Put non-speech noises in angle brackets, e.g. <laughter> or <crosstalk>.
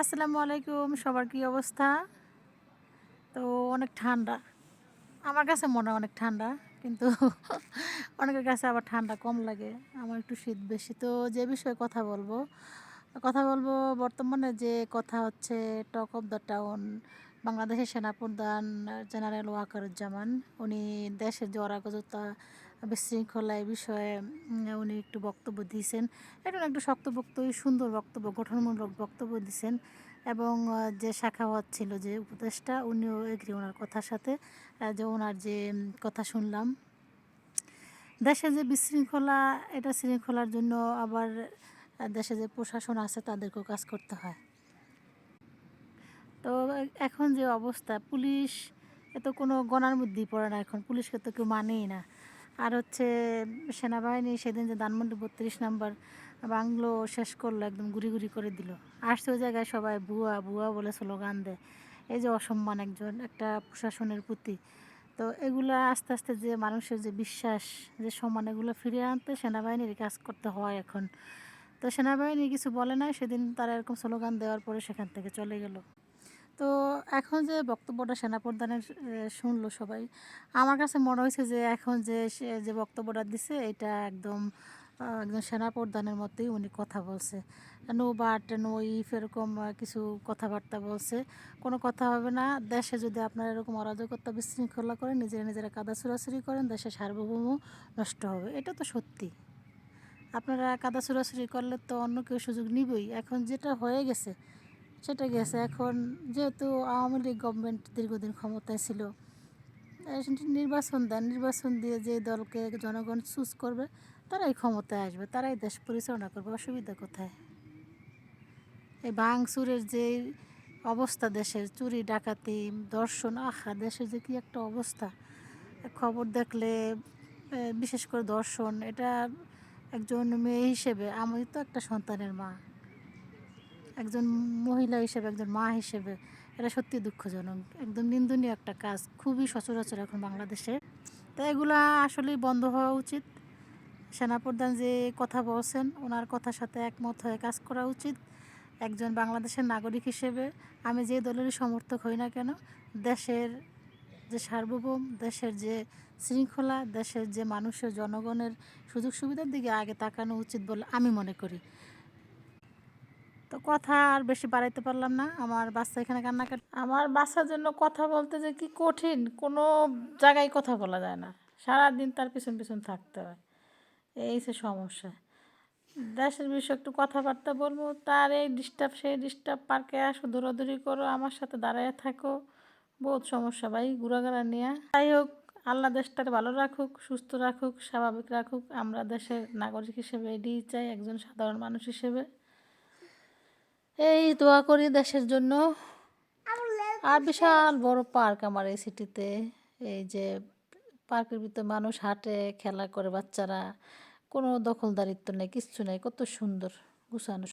আসসালামু আলাইকুম, সবার কি অবস্থা? তো অনেক ঠান্ডা। আমার কাছে মনে অনেক ঠান্ডা, কিন্তু <laughs> অনেকের কাছে আবার ঠান্ডা কম লাগে। আমার একটু শীত বেশি। তো যে বিষয়ে কথা বলব কথা বলব বর্তমানে যে কথা হচ্ছে টক অফ দ্য টাউন বাংলাদেশের সেনাপ্রধান জেনারেল ওয়াকারুজ্জামান। উনি দেশের যে বিশৃঙ্খলা এই বিষয়ে উনি একটু বক্তব্য দিয়েছেন। এটা একটু শক্তপোক্তই সুন্দর বক্তব্য, গঠনমূলক বক্তব্য দিয়েছেন এবং যে শাখাওয়াত ছিল যে উপদেশটা উনিও এগ্রি ওনার কথার সাথে যে ওনার যে কথা শুনলাম। দেশে যে বিশৃঙ্খলা, এটা শৃঙ্খলার জন্য আবার দেশে যে প্রশাসন আছে তাদেরকেও কাজ করতে হয়। তো এখন যে অবস্থা, পুলিশ এত কোনো গণার মধ্যেই পড়ে না এখন, পুলিশকে তো কেউ মানেই না। আর হচ্ছে সেনাবাহিনী সেদিন যে ধানমন্ডি বত্রিশ নম্বর বাংলো শেষ করল, একদম গুড়ি গুড়ি করে দিল। আসছে ওই জায়গায় সবাই বুয়া বুয়া বলে স্লোগান দেয়। এই যে অসম্মান একজন, একটা প্রশাসনের প্রতি। তো এগুলো আস্তে আস্তে যে মানুষের যে বিশ্বাস, যে সম্মান, এগুলো ফিরিয়ে আনতে সেনাবাহিনীর কাজ করতে হয় এখন। তো সেনাবাহিনী কিছু বলে নাই, সেদিন তারা এরকম স্লোগান দেওয়ার পরে সেখান থেকে চলে গেল। তো এখন যে বক্তব্যটা সেনাপ্রধানের শুনলো সবাই, আমার কাছে মনে হয়েছে যে এখন যে সে, যে বক্তব্যটা দিছে, এটা একদম একজন সেনাপ্রধানের মতোই উনি কথা বলছে। নো বাট, নো ইফ এরকম কিছু কথাবার্তা বলছে। কোনো কথা হবে না, দেশে যদি আপনারা এরকম অরাজকতা বিশৃঙ্খলা করেন, নিজেরা নিজেরা কাদা ছুড়াছুড়ি করেন, দেশের সার্বভৌম নষ্ট হবে। এটা তো সত্যি। আপনারা কাদা ছুড়াছুড়ি করলে তো অন্য কেউ সুযোগ নিবই। এখন যেটা হয়ে গেছে সেটা গেছে। এখন যেহেতু আওয়ামী লীগ গভর্নমেন্ট দীর্ঘদিন ক্ষমতায় ছিল নির্বাচন দেন, নির্বাচন দিয়ে যে দলকে জনগণ চুজ করবে, তারাই ক্ষমতায় আসবে, তারাই দেশ পরিচালনা করবে, অসুবিধা কোথায়? এই ভাঙচুরের যে অবস্থা দেশের, চুরি, ডাকাতি, দর্শন, আহা, দেশের যে কি একটা অবস্থা। খবর দেখলে বিশেষ করে দর্শন, এটা একজন মেয়ে হিসেবে, আমি তো একটা সন্তানের মা। একজন মহিলা হিসেবে, একজন মা হিসেবে, এটা সত্যি দুঃখজনক। একদম নিন্দনীয় একটা কাজ, খুবই সচরাচর এখন বাংলাদেশে। তো এগুলা আসলেই বন্ধ হওয়া উচিত। সেনাপ্রধান যে কথা বলছেন, ওনার কথার সাথে একমত হয়ে কাজ করা উচিত। একজন বাংলাদেশের নাগরিক হিসেবে, আমি যে দলেরই সমর্থক হই না কেন, দেশের যে সার্বভৌম, দেশের যে শৃঙ্খলা, দেশের যে মানুষের জনগণের সুযোগ সুবিধার দিকে আগে তাকানো উচিত বলে আমি মনে করি। তো কথা আর বেশি বাড়াইতে পারলাম না। আমার বাচ্চা এখানে কান্নাকাটি আমার বাচ্চার জন্য কথা বলতে যে কি কঠিন, কোনো জায়গায় কথা বলা যায় না। সারাদিন তার পিছন পিছন থাকতে হয়। এই সে সমস্যা। দেশের বিষয়ে একটু কথাবার্তা বলব। তার এই ডিস্টার্ব সেই ডিস্টার্ব পার্কে আসো, দৌড়াদৌড়ি করো, আমার সাথে দাঁড়ায় থাকো। বহুত সমস্যা ভাই, ঘোরাঘোরা নিয়ে। যাই হোক, আল্লাহ দেশটাকে ভালো রাখুক, সুস্থ রাখুক, স্বাভাবিক রাখুক। আমরা দেশের নাগরিক হিসেবে এডিই চাই, একজন সাধারণ মানুষ হিসেবে। এই দোয়া করি দেশের জন্য। আর বিশাল বড় পার্ক আমার এই সিটিতে এই যে পার্কের ভিতরে মানুষ হাঁটে খেলা করে বাচ্চারা কোনো দখলদারিত্ব নেই কিচ্ছু নেই কত সুন্দর গুছানো।